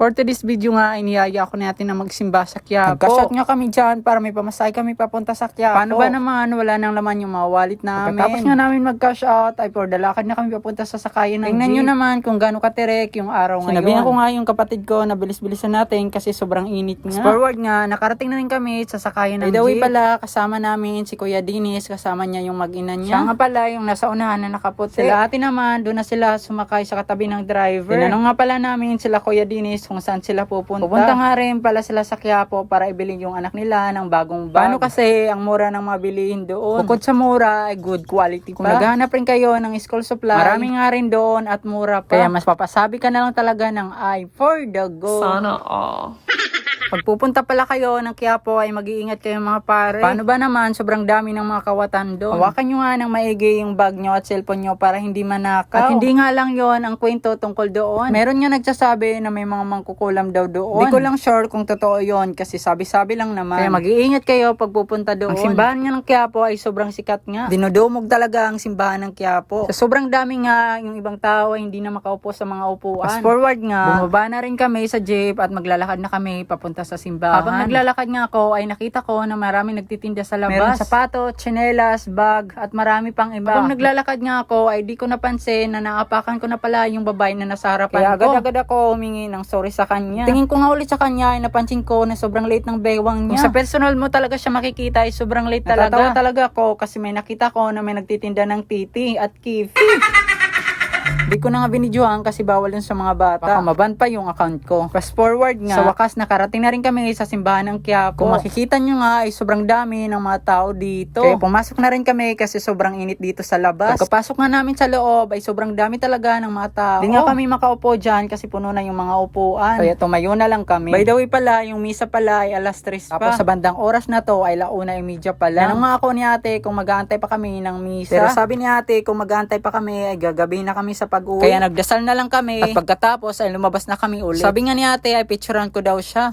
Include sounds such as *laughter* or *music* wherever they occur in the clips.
For today's video nga, iniyaya ako natin na magsimba sa Quiapo. Nagkashot nga kami dyan para may pamasahe kami papunta sa Quiapo. Paano ba naman, wala nang laman yung mga wallet namin. Pagkatapos nga namin mag-cash out, ay for dalakad na kami papunta sa sakayan ng Tingnan nyo naman kung gaano katirek yung araw ngayon. Sinabihan ko nga yung kapatid ko na bilis-bilisan natin kasi sobrang init nga. forward nga, nakarating na rin kami sa sakayan ng By the way pala, kasama namin si Kuya Dinis, kasama niya yung mag-ina niya. Siya nga pala yung nasa unahan na nakaputi. Sila ate naman, doon na sila sumakay sa katabi ng driver. Tinanong nga pala namin sila Kuya Dinis kung saan sila pupunta. Pupunta nga rin pala sila sa Quiapo para ibili yung anak nila ng bagong bag. Paano kasi ang mura ng mga bilihin doon? Bukod sa mura, ay good quality pa. Kung naghahanap rin kayo ng school supply, marami nga rin doon at mura pa. Kaya mas papasabi ka na lang talaga ng I for the go. Sana all. Pag pupunta pala kayo ng Quiapo ay mag-iingat kayo mga pare. Paano ba naman? Sobrang dami ng mga kawatan doon. Hawakan nyo nga ng maigi yung bag nyo at cellphone nyo para hindi manakaw. At hindi nga lang yon ang kwento tungkol doon. Meron nga nagsasabi na may mga mangkukulam daw doon. Hindi ko lang sure kung totoo yon kasi sabi-sabi lang naman. Kaya mag-iingat kayo pag pupunta doon. Ang simbahan nga ng Quiapo ay sobrang sikat nga. Dinudumog talaga ang simbahan ng Quiapo. Sa sobrang dami nga, yung ibang tao ay hindi na makaupo sa mga upuan. Fast forward nga, bumaba na rin kami sa jeep at maglalakad na kami papunta sa simbahan. Habang naglalakad nga ako ay nakita ko na maraming nagtitinda sa labas. Meron sapato, tsinelas, bag at marami pang iba. Habang naglalakad nga ako ay di ko napansin na naapakan ko na pala yung babae na nasa harapan Kaya ko. agad-agad ako humingi ng sorry sa kanya. Tingin ko nga ulit sa kanya ay napansin ko na sobrang late ng bewang niya. Kung sa personal mo talaga siya makikita ay sobrang late talaga. Natatawa talaga ako kasi may nakita ko na may nagtitinda ng titi at kifi. *laughs* Di ko na nga binidyohan kasi bawal yun sa mga bata. Baka maban pa yung account ko. Fast forward nga, sa wakas nakarating na rin kami sa simbahan ng Quiapo. Kung makikita nyo nga ay sobrang dami ng mga tao dito. Kaya pumasok na rin kami kasi sobrang init dito sa labas. Pagkapasok nga namin sa loob ay sobrang dami talaga ng mga tao. Di nga kami makaupo dyan kasi puno na yung mga upuan. Kaya tumayo na lang kami. By the way pala, yung misa pala ay alas 3 pa. Tapos sa bandang oras na to ay launa yung media pala. Tanong nga ako ni ate kung mag-aantay pa kami ng misa. Pero sabi ni ate kung mag-aantay pa kami ay gagabi na kami sa pag-uwi. Kaya nagdasal na lang kami. At pagkatapos ay lumabas na kami ulit. Sabi nga ni ate ay picturean ko daw siya.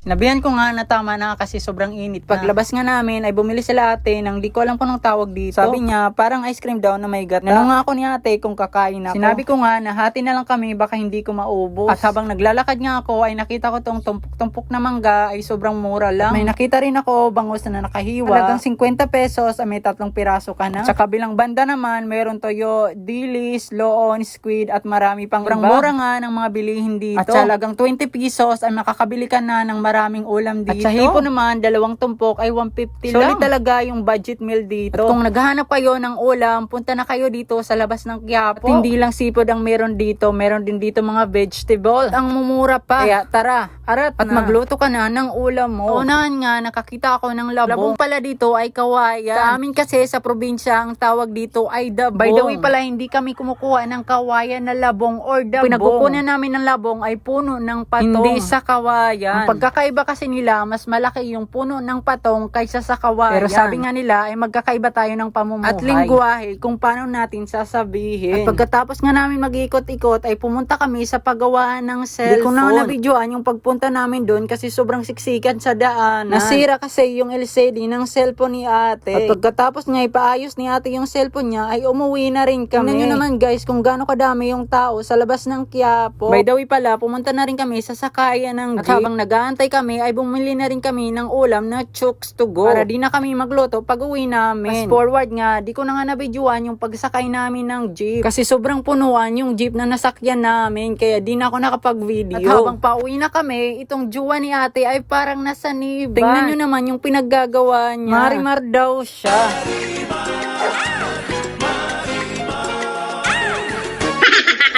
Nabihan ko nga na tama na kasi sobrang init. Paglabas nga namin ay bumili sila ate ng di ko alam kung anong tawag dito. Sabi niya parang ice cream daw na may gata. Nanong nga ako ni ate kung kakain ako. Sinabi ko nga na hati na lang kami baka hindi ko maubos. At habang naglalakad nga ako ay nakita ko tong tumpok-tumpok na mangga ay sobrang mura lang. May nakita rin ako bangus na nakahiwa. Halagang 50 pesos ay may tatlong piraso ka na. Sa kabilang banda naman mayroon toyo, dilis, loon, squid at marami pang iba. mura nga ng mga bilihin dito. At sa halagang 20 pesos ay makakabili ka na ng maraming ulam dito. At sa hipo naman, dalawang tumpok ay 150 lang. Solid talaga yung budget meal dito. At kung naghahanap kayo ng ulam, punta na kayo dito sa labas ng Quiapo. At hindi lang sipod ang meron dito, meron din dito mga vegetable. Ang mumura pa. Kaya tara, arat At magluto ka na ng ulam mo. Unahan nga, nakakita ako ng labong. Labong pala dito ay kawayan. Sa amin kasi sa probinsya, ang tawag dito ay dabong. By the way pala, hindi kami kumukuha ng kawayan na labong or dabong. Pinagkukunan namin ng labong ay puno ng patong. Hindi sa kawayan. Ang pagkakaiba kasi nila, mas malaki yung puno ng patong kaysa sa kawayan. Pero sabi nga nila, ay magkakaiba tayo ng pamumuhay. At lingwahe, kung paano natin sasabihin. At pagkatapos nga namin mag-ikot-ikot, ay pumunta kami sa paggawaan ng cellphone. Hindi ko na nabidyoan yung pagpunta namin doon kasi sobrang siksikan sa daan. Nasira kasi yung LCD ng cellphone ni ate. At pagkatapos niya ipaayos ni ate yung cellphone niya, ay umuwi na rin kami. Tingnan nyo naman guys kung gaano kadami yung tao sa labas ng Quiapo. By the way pala, pumunta na rin kami sa sakayan ng jeep. At habang nag-aantay kami, ay bumili na rin kami ng ulam na chooks to go. Para di na kami magluto pag uwi namin. Fast forward nga, di ko na nga nabidyoan yung pagsakay namin ng jeep. Kasi sobrang punuan yung jeep na nasakyan namin. Kaya di na ako nakapag-video. At habang pauwi na kami, itong juwa ni ate ay parang nasa niba. Tingnan nyo naman yung pinaggagawa niya. Marimar daw siya.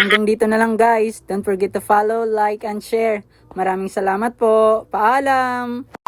Hanggang dito na lang guys. Don't forget to follow, like, and share. Maraming salamat po. Paalam!